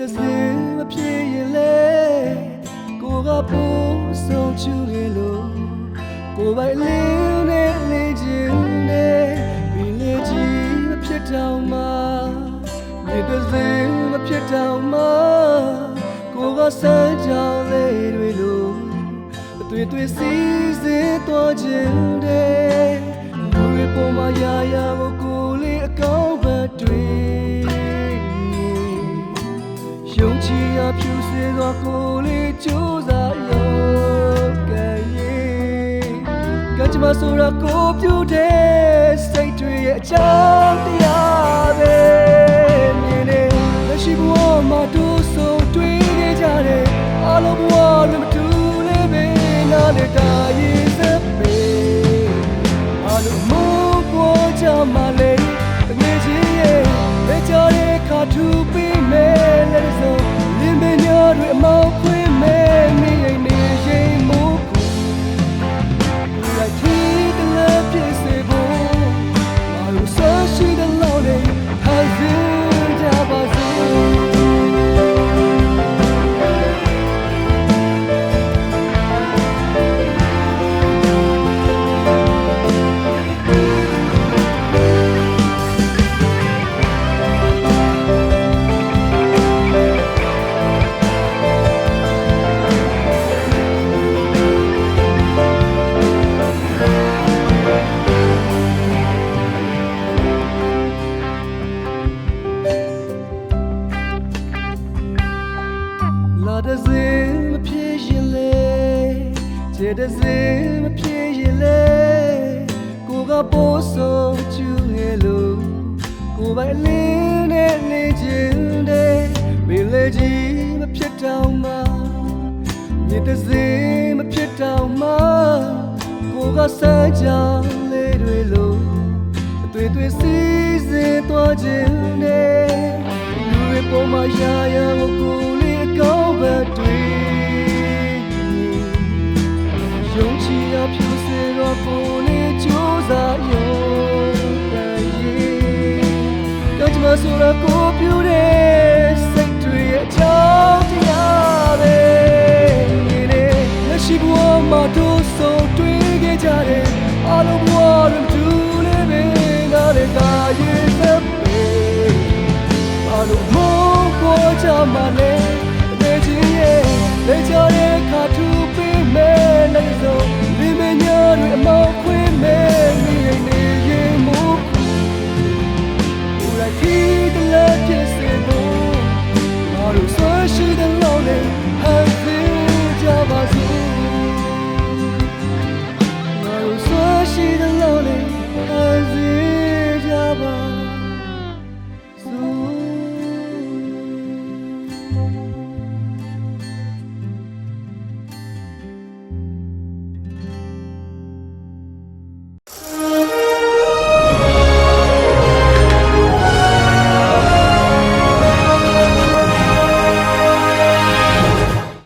တစ်စင်မဖြစ်ရင်လေကိုကပိုးဆုံးချူလေလို့ကိုပိုင်လင်းနဲ့လေးချင်းနဲ့ဘီလေးကြီးမဖြစ်တော့မှဒီတစ်စင်မဖြစ်တော့မှကိုကစမ်းကြောင်လေးတွေလို့အတွေ့တွေ့စီစဉ်တော့ခြင်းတဲ့လူတွေပေါ်မှာရာရာ ရာဖြူစေသောကိုယ်လေးကြိုးစားရောကဲရဲ့ကကြမဆိုရကိုပြူတဲ့စိတ်တွေရဲ့အကြောင်းတရားပဲမြင်နေလက်ရှိဘဝမှာတို့ဆုံးတွေ့ခဲ့ကြတယ်အလုံးဘဝနဲ့မတူလေးပဲနားလေတာရေးစပ်ပဲအလုံးမပေါ်ကြမှာလေ တဲ့စင်မဖြစ်ရင်လေခြေတဲ့စင်မဖြစ်ရင်လေကိုကပိုးဆုံးချူငယ်လို့ကိုပိုင်လင်းနဲ့နေခြင်းတဲ့မင်းလေးကြီးမဖြစ်တော့မှမြစ်တဲ့စင်မဖြစ်တော့မှကိုကစမ်းကြောင်လေးတွေလို့အတွေ့အတွေ့စီစဉ်သွားခြင်းနဲ့လူတွေပေါ်မှာရာရာကိုကိုလေးအကော ဆိုရကိုပြူတဲ့စိတ်တွေရဲ့အကြောင်းတရားပဲနေနေလက်ရှိဘဝမှာတို့ဆုံးတွေ့ခဲ့ကြတယ်အလုံးဘဝတွေမတူလေးပဲငါလည်းကာရဲ့စပ်ပဲဘာလို့မောပေါ်ကြမှာလဲ